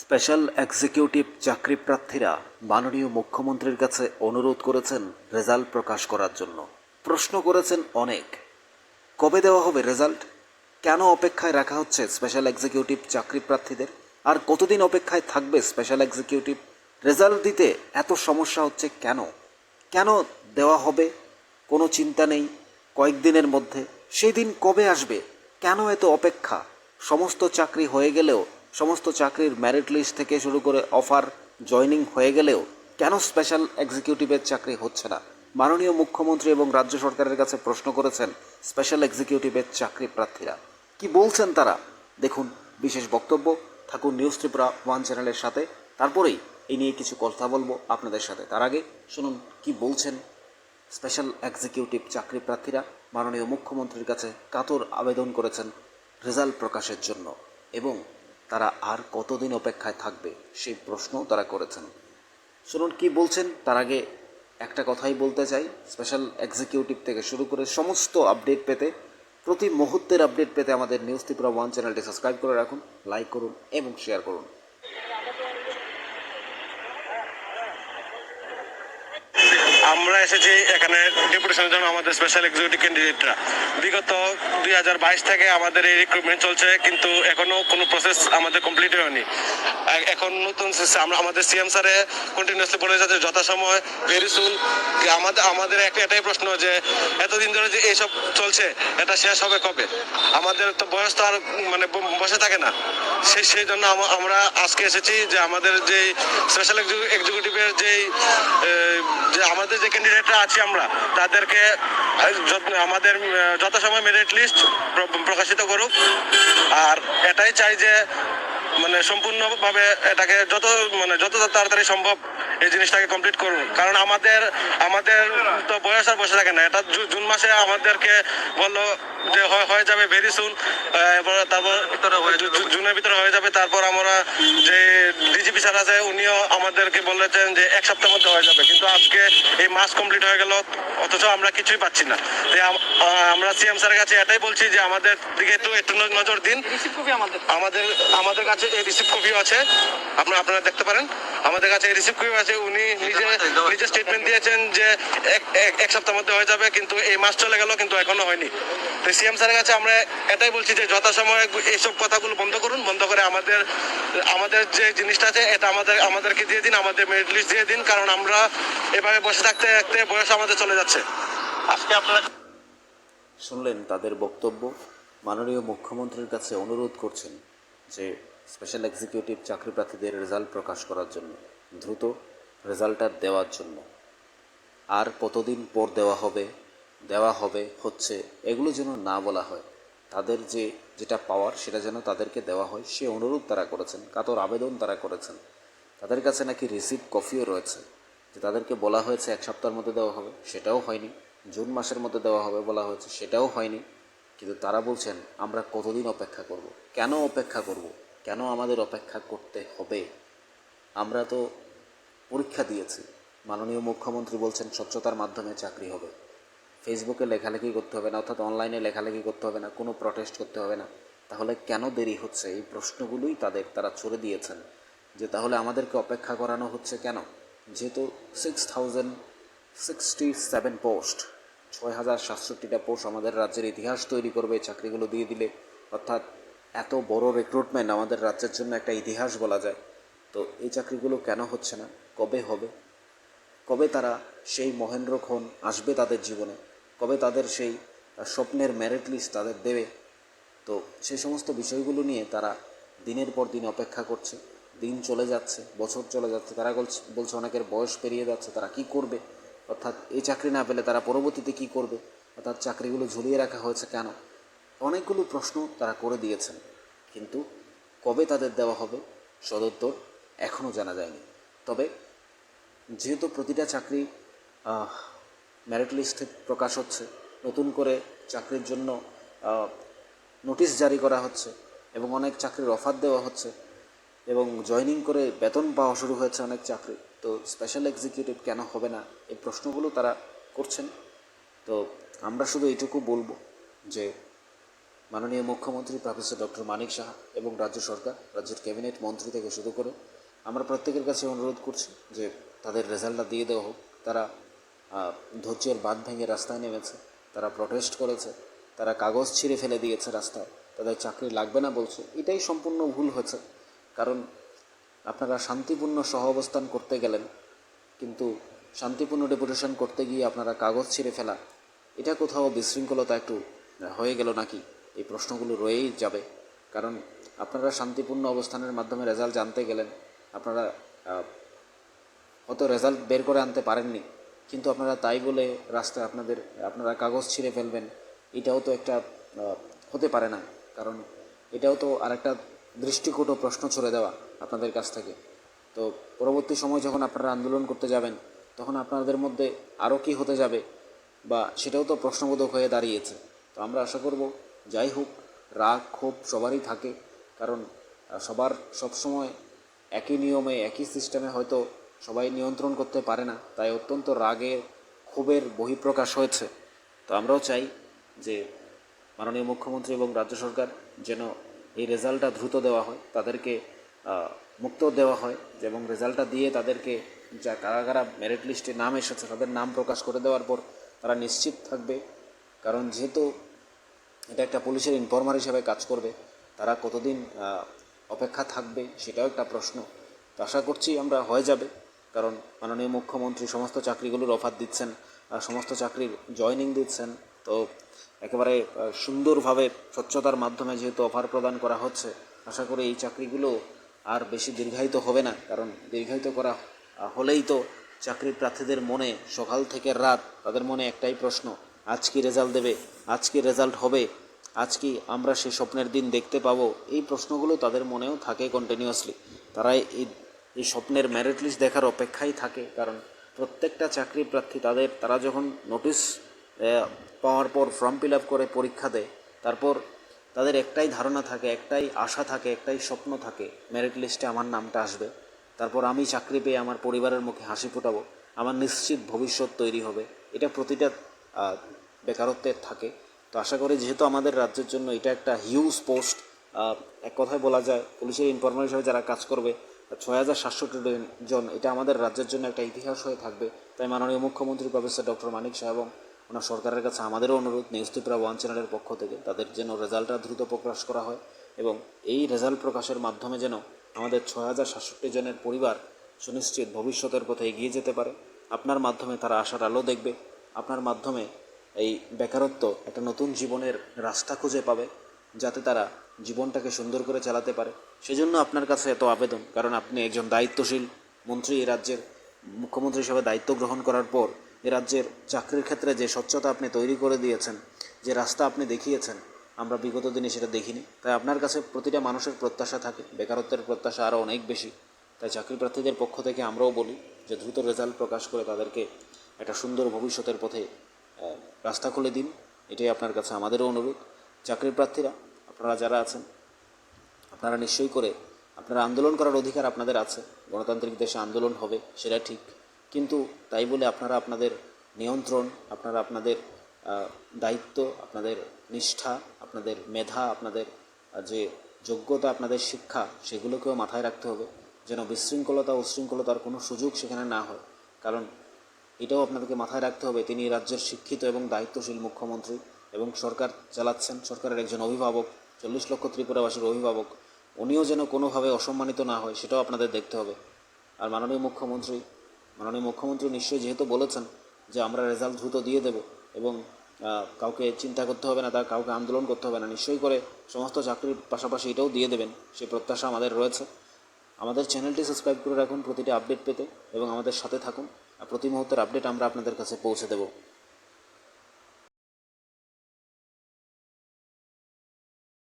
Special executive চাকরি প্রার্থীরা মাননীয় মুখ্যমন্ত্রীর কাছে অনুরোধ করেছেন রেজাল্ট প্রকাশ করার জন্য। প্রশ্ন করেছেন অনেক। কবে দেওয়া হবে রেজাল্ট? কেন অপেক্ষায় রাখা হচ্ছে স্পেশাল এক্সিকিউটিভ চাকরি প্রার্থীদের? আর কতদিন অপেক্ষায় থাকবে স্পেশাল এক্সিকিউটিভ? রেজাল্ট দিতে এত সমস্যা হচ্ছে কেন? কেন দেওয়া হবে? কোনো চিন্তা নেই। কয়েকদিনের মধ্যে। সেই দিন কবে আসবে? কেন এত অপেক্ষা? সমস্ত চাকরি হয়ে গেলেও সমস্ত চাকরির মেরিট লিস্ট থেকে শুরু করে অফার জয়নিং হয়ে গেলেও কেন স্পেশাল এক্সিকিউটিভের চাকরি হচ্ছে না? মাননীয় মুখ্যমন্ত্রী এবং রাজ্য সরকারের কাছে প্রশ্ন করেছেন স্পেশাল এক্সিকিউটিভের চাকরি প্রার্থীরা। কি বলছেন তারা? দেখুন, বিশেষ বক্তব্য, থাকুন নিউজ ত্রিপুরা ওয়ান চ্যানেলের সাথে। তারপরেই এই নিয়ে কিছু কথা বলব আপনাদের সাথে। তার আগে শুনুন, কি বলছেন স্পেশাল এক্সিকিউটিভ চাকরি প্রার্থীরা? মাননীয় মুখ্যমন্ত্রীর কাছে কাতর আবেদন করেছেন রেজাল্ট প্রকাশের জন্য। এবং তারা আর কতদিন অপেক্ষায় থাকবে সেই প্রশ্নও তারা করেছেন। শুনুন, কি বলছেন? তার আগে একটা কথাই বলতে চাই। স্পেশাল এক্সিকিউটিভ থেকে শুরু করে সমস্ত আপডেট পেতে, প্রতি মুহূর্তের আপডেট পেতে আমাদের নিউজ ত্রিপুরা ওয়ান চ্যানেলটি সাবস্ক্রাইব করে রাখুন লাইক করুন এবং শেয়ার করুন। আমরা এসেছি এখানে ডেপুটেশনের জন্য আমাদের স্পেশাল এক্সিকিউটিভ ক্যান্ডিডেটরা বিগত দুই হাজার বাইশ থেকে আমাদের এই রিক্রুটমেন্ট চলছে, কিন্তু এখনও কোনো প্রসেস আমাদের কমপ্লিট হয়নি। এখন নতুন আমরা আমাদের সিএম স্যারে কন্টিনিউসলি বলে যাচ্ছে, যথাসময় ভেরি সুন আমাদের আমাদের একটা এটাই প্রশ্ন যে, এতদিন ধরে যে এইসব চলছে, এটা শেষ হবে কবে? আমাদের তো বয়স তো আর মানে বসে থাকে না। সেই সেই জন্য আমরা আজকে এসেছি যে আমাদের যে স্পেশাল এক্সিকিউটিভের যে আমাদের যে ক্যান্ডিডেটরা আছি আমরা, তাদেরকে আমাদের যথাসময় মেরিট লিস্ট প্রকাশিত করুক। আর এটাই চাই যে মানে সম্পূর্ণভাবে এটাকে যত মানে যত তাড়াতাড়ি সম্ভব এই জিনিসটাকে কমপ্লিট করুন। কারণ আমাদের আমাদের তো বয়স আর বসে থাকে না। এটা জুন মাসে আমাদেরকে বলল যে হয়ে যাবে ভেরি সুন এবার তারপর জুনের ভিতরে হয়ে যাবে। তারপর আমরা যে ডিজিপি স্যার আছে উনিও আমাদেরকে বলেছেন যে এক সপ্তাহের মধ্যে হয়ে যাবে। কিন্তু আজকে এই মাস কমপ্লিট হয়ে গেল অথচ আমরা কিছুই পাচ্ছি না। আমরা সিএম স্যারের কাছে এটাই বলছি যে আমাদের দিকে একটু একটু নজর দিন। আমাদের। আমাদের আমাদের কাছে এই রিসিভ কপিও আছে। আপনারা আপনারা দেখতে পারেন। আমাদের কাছে রিসিভ কপিও আছে উনি নিজে নিজে স্টেটমেন্ট দিয়েছেন যে এক- এক- এক সপ্তাহের মধ্যে হয়ে যাবে কিন্তু এই মাস চলে গেল কিন্তু এখনও হয়নি। তো সিএম স্যারের কাছে আমরা এটাই বলছি যে যথাসময়ে এইসব কথাগুলো বন্ধ করুন বন্ধ করে আমাদের আমাদের যে জিনিসটা আছে এটা আমাদের আমাদেরকে দিয়ে দিন আমাদের মেরিট লিস্ট দিয়ে দিন কারণ আমরা এভাবে বসে থাকতে থাকতে বয়স আমাদের চলে যাচ্ছে। আজকে আপনারা শুনলেন তাদের বক্তব্য। মাননীয় মুখ্যমন্ত্রীর কাছে অনুরোধ করছেন যে স্পেশাল এক্সিকিউটিভ চাকরি প্রার্থীদের রেজাল্ট প্রকাশ করার জন্য, দ্রুত রেজাল্টটা দেওয়ার জন্য। আর কতদিন পর দেওয়া হবে দেওয়া হবে, হচ্ছে, এগুলো যেন না বলা হয়। তাদের যে, যেটা পাওয়ার সেটা যেন তাদেরকে দেওয়া হয়। সে অনুরোধ তারা করেছেন, কাতর আবেদন তারা করেছেন। তাদের কাছে নাকি রিসিভ কপিও রয়েছে, যে তাদেরকে বলা হয়েছে এক সপ্তাহের মধ্যে দেওয়া হবে, সেটাও হয়নি। জুন মাসের মধ্যে দেওয়া হবে বলা হয়েছে, সেটাও হয়নি। কিন্তু তারা বলছেন, আমরা কতদিন অপেক্ষা করব? কেন অপেক্ষা করব? কেন আমাদের অপেক্ষা করতে হবে? আমরা তো পরীক্ষা দিয়েছি। মাননীয় মুখ্যমন্ত্রী বলছেন স্বচ্ছতার মাধ্যমে চাকরি হবে। ফেসবুকে লেখালেখি করতে হবে না, অর্থাৎ অনলাইনে লেখালেখি করতে হবে না, কোনো প্রটেস্ট করতে হবে না। তাহলে কেন দেরি হচ্ছে? এই প্রশ্নগুলোই তাদের, তারা ছড়ে দিয়েছেন। যে তাহলে আমাদেরকে অপেক্ষা করানো হচ্ছে কেন? যেহেতু six thousand sixty seven post ছয় হাজার সাতষট্টিটা পোস্ট আমাদের রাজ্যের ইতিহাস তৈরি করবে চাকরিগুলো দিয়ে দিলে। অর্থাৎ এত বড় রিক্রুটমেন্ট আমাদের রাজ্যের জন্য একটা ইতিহাস বলা যায়। তো এই চাকরিগুলো কেন হচ্ছে না? কবে হবে? কবে তারা সেই মহেন্দ্র মহেন্দ্রক্ষণ আসবে তাদের জীবনে? কবে তাদের সেই স্বপ্নের মেরিট লিস্ট তাদের দেবে? তো সেই সমস্ত বিষয়গুলো নিয়ে তারা দিনের পর দিন অপেক্ষা করছে। দিন চলে যাচ্ছে, বছর চলে যাচ্ছে। তারা বলছে অনেকের বয়স পেরিয়ে যাচ্ছে, তারা কি করবে? অর্থাৎ এই চাকরি না পেলে তারা পরবর্তীতে কি করবে? অর্থাৎ চাকরিগুলো ঝুলিয়ে রাখা হয়েছে কেন? অনেকগুলো প্রশ্ন তারা করে দিয়েছেন। কিন্তু কবে তাদের দেওয়া হবে, সদুত্তর এখনও জানা যায়নি। তবে যেহেতু প্রতিটা চাকরি ম্যারিট লিস্টে প্রকাশ হচ্ছে, নতুন করে চাকরির জন্য নোটিশ জারি করা হচ্ছে এবং অনেক চাকরির অফার দেওয়া হচ্ছে এবং জয়নিং করে বেতন পাওয়া শুরু হয়েছে অনেক চাকরি, তো স্পেশাল এক্সিকিউটিভ কেন হবে না, এই প্রশ্নগুলো তারা করছেন। তো আমরা শুধু এইটুকু বলব যে মাননীয় মুখ্যমন্ত্রী প্রফেসর ডক্টর মানিক সাহা এবং রাজ্য সরকার, রাজ্যের ক্যাবিনেট মন্ত্রী থেকে শুরু করে আমরা প্রত্যেকের কাছে অনুরোধ করছি যে তাদের রেজাল্টটা দিয়ে দেওয়া হোক। তারা ধৈর্যের বাঁধ ভেঙে রাস্তায় নেমেছে, তারা প্রটেস্ট করেছে, তারা কাগজ ছিঁড়ে ফেলে দিয়েছে রাস্তায়, তাদের চাকরি লাগবে না বলছে, এটাই সম্পূর্ণ ভুল হয়েছে। কারণ আপনারা শান্তিপূর্ণ সহ অবস্থান করতে গেলেন, কিন্তু শান্তিপূর্ণ ডেপুটেশন করতে গিয়ে আপনারা কাগজ ছিঁড়ে ফেলা, এটা কোথাও বিশৃঙ্খলতা একটু হয়ে গেল নাকি? এই প্রশ্নগুলো রয়েই যাবে। কারণ আপনারা শান্তিপূর্ণ অবস্থানের মাধ্যমে রেজাল্ট জানতে গেলেন, আপনারা হয়তো রেজাল্ট বের করে আনতে পারেননি। কিন্তু আপনারা তাই বলে রাস্তায় আপনাদের, আপনারা কাগজ ছিঁড়ে ফেলবেন, এটাও তো একটা হতে পারে না। কারণ এটাও তো আরেকটা দৃষ্টিকোট ও প্রশ্ন ছড়ে দেওয়া আপনাদের কাছ থেকে। তো পরবর্তী সময় যখন আপনারা আন্দোলন করতে যাবেন, তখন আপনাদের মধ্যে আরও কী হতে যাবে, বা সেটাও তো প্রশ্নবোধক হয়ে দাঁড়িয়েছে। তো আমরা আশা করব যাই হোক, রাগ ক্ষোভ সবারই থাকে। কারণ সবার সবসময় একই নিয়মে, একই সিস্টেমে হয়তো সবাই নিয়ন্ত্রণ করতে পারে না। তাই অত্যন্ত রাগের ক্ষোভের বহিঃপ্রকাশ হয়েছে। তো আমরাও চাই যে মাননীয় মুখ্যমন্ত্রী এবং রাজ্য সরকার যেন এই রেজাল্টটা দ্রুত দেওয়া হয়, তাদেরকে মুক্ত দেওয়া হয় এবং রেজাল্টটা দিয়ে তাদেরকে যা কারা কারা মেরিট লিস্টে নাম এসেছে, তাদের নাম প্রকাশ করে দেওয়ার পর তারা নিশ্চিত থাকবে। কারণ যেহেতু এটা একটা পুলিশের ইনফর্মার হিসেবে কাজ করবে। তারা কতদিন অপেক্ষা থাকবে সেটাও একটা প্রশ্ন। তো আশা করছি আমরা হয়ে যাবে, কারণ মাননীয় মুখ্যমন্ত্রী সমস্ত চাকরিগুলোর অফার দিচ্ছেন সমস্ত চাকরির জয়নিং দিচ্ছেন। তো একেবারে সুন্দরভাবে স্বচ্ছতার মাধ্যমে যেহেতু অফার প্রদান করা হচ্ছে, আশা করি এই চাকরিগুলো আর বেশি দীর্ঘায়িত হবে না, কারণ দীর্ঘায়িত করা হলেই তো চাকরির প্রার্থীদের মনে সকাল থেকে রাত, তাদের মনে একটাই প্রশ্ন আজ কি রেজাল্ট দেবে আজ কি রেজাল্ট হবে আজ কি আমরা সেই স্বপ্নের দিন দেখতে পাবো। এই প্রশ্নগুলো তাদের মনেও থাকে কন্টিনিউয়াসলি তারা এই এই স্বপ্নের ম্যারিট লিস্ট দেখার অপেক্ষায় থাকে, কারণ প্রত্যেকটা চাকরি প্রার্থী তাদের, তারা যখন নোটিশ পাওয়ার পর ফর্ম ফিল আপ করে পরীক্ষা দেয়, তারপর তাদের একটাই ধারণা থাকে, একটাই আশা থাকে, একটাই স্বপ্ন থাকে মেরিট লিস্টে আমার নামটা আসবে। তারপর আমি চাকরি পেয়ে আমার পরিবারের মুখে হাসি ফোটাবো, আমার নিশ্চিত ভবিষ্যৎ তৈরি হবে। এটা প্রতিটা বেকারত্বের থাকে। তো আশা করি যেহেতু আমাদের রাজ্যের জন্য এটা একটা হিউজ পোস্ট এক কথায় বলা যায় পুলিশের ইনফরমার হিসেবে যারা কাজ করবে, ছয় হাজার সাতষট্টি জন, এটা আমাদের রাজ্যের জন্য একটা ইতিহাস হয়ে থাকবে। তাই মাননীয় মুখ্যমন্ত্রী প্রফেসর ডক্টর মানিক শাহ এবং ওনার সরকারের কাছে আমাদেরও অনুরোধ, নিউজ ত্রিপুরা ওয়ান চ্যানেলের পক্ষ থেকে, তাদের যেন রেজাল্টটা দ্রুত প্রকাশ করা হয় এবং এই রেজাল্ট প্রকাশের মাধ্যমে যেন আমাদের ছয় হাজার সাতষট্টি জনের পরিবার সুনিশ্চিত ভবিষ্যতের পথে এগিয়ে যেতে পারে। আপনার মাধ্যমে তারা আশার আলো দেখবে। আপনার মাধ্যমে এই বেকারত্ব একটা নতুন জীবনের রাস্তা খুঁজে পাবে যাতে তারা জীবনটাকে সুন্দর করে চালাতে পারে। সেজন্য আপনার কাছে এত আবেদন, কারণ আপনি একজন দায়িত্বশীল মন্ত্রী এই রাজ্যের, মুখ্যমন্ত্রী হিসেবে দায়িত্ব গ্রহণ করার পর এ রাজ্যের চাকরির ক্ষেত্রে যে স্বচ্ছতা আপনি তৈরি করে দিয়েছেন, যে রাস্তা আপনি দেখিয়েছেন, আমরা বিগত দিনে সেটা দেখিনি। তাই আপনার কাছে প্রতিটা মানুষের প্রত্যাশা থাকে, বেকারত্বের প্রত্যাশা আরও অনেক বেশি। তাই চাকরি প্রার্থীদের পক্ষ থেকে আমরাও বলি যে, দ্রুত রেজাল্ট প্রকাশ করে তাদেরকে একটা সুন্দর ভবিষ্যতের পথে রাস্তা খুলে দিন, এটাই আপনার কাছে আমাদেরও অনুরোধ। চাকরির প্রার্থীরা, আপনারা যারা আছেন, আপনারা নিশ্চয়ই করে আপনারা আন্দোলন করার অধিকার আপনাদের আছে। গণতান্ত্রিক দেশে আন্দোলন হবে, সেটা ঠিক। কিন্তু তাই বলে আপনারা আপনাদের নিয়ন্ত্রণ, আপনারা আপনাদের দায়িত্ব, আপনাদের নিষ্ঠা, আপনাদের মেধা, আপনাদের যে যোগ্যতা, আপনাদের শিক্ষা, সেগুলোকেও মাথায় রাখতে হবে। যেন বিশৃঙ্খলতা উশৃঙ্খলতার কোনো সুযোগ সেখানে না হয়। কারণ এটাও আপনাদেরকে মাথায় রাখতে হবে। তিনি রাজ্যের শিক্ষিত এবং দায়িত্বশীল মুখ্যমন্ত্রী এবং সরকার চালাচ্ছেন। সরকারের একজন অভিভাবক, চল্লিশ লক্ষ ত্রিপুরাবাসীর অভিভাবক, উনিও যেন কোনোভাবে অসম্মানিত না হয়, সেটাও আপনাদের দেখতে হবে। আর মাননীয় মুখ্যমন্ত্রী মাননীয় মুখ্যমন্ত্রী নিশ্চয়ই যেহেতু বলেছেন যে আমরা রেজাল্ট দ্রুত দিয়ে দেব এবং কাউকে চিন্তা করতে হবে না, তার কাউকে আন্দোলন করতে হবে না, নিশ্চয়ই করে সমস্ত চাকরির পাশাপাশি এটাও দিয়ে দেবেন। সেই প্রত্যাশা আমাদের রয়েছে। আমাদের চ্যানেলটি সাবস্ক্রাইব করে রাখুন প্রতিটি আপডেট পেতে এবং আমাদের সাথে থাকুন। প্রতি মুহূর্তের আপডেট আমরা আপনাদের কাছে পৌঁছে দেব।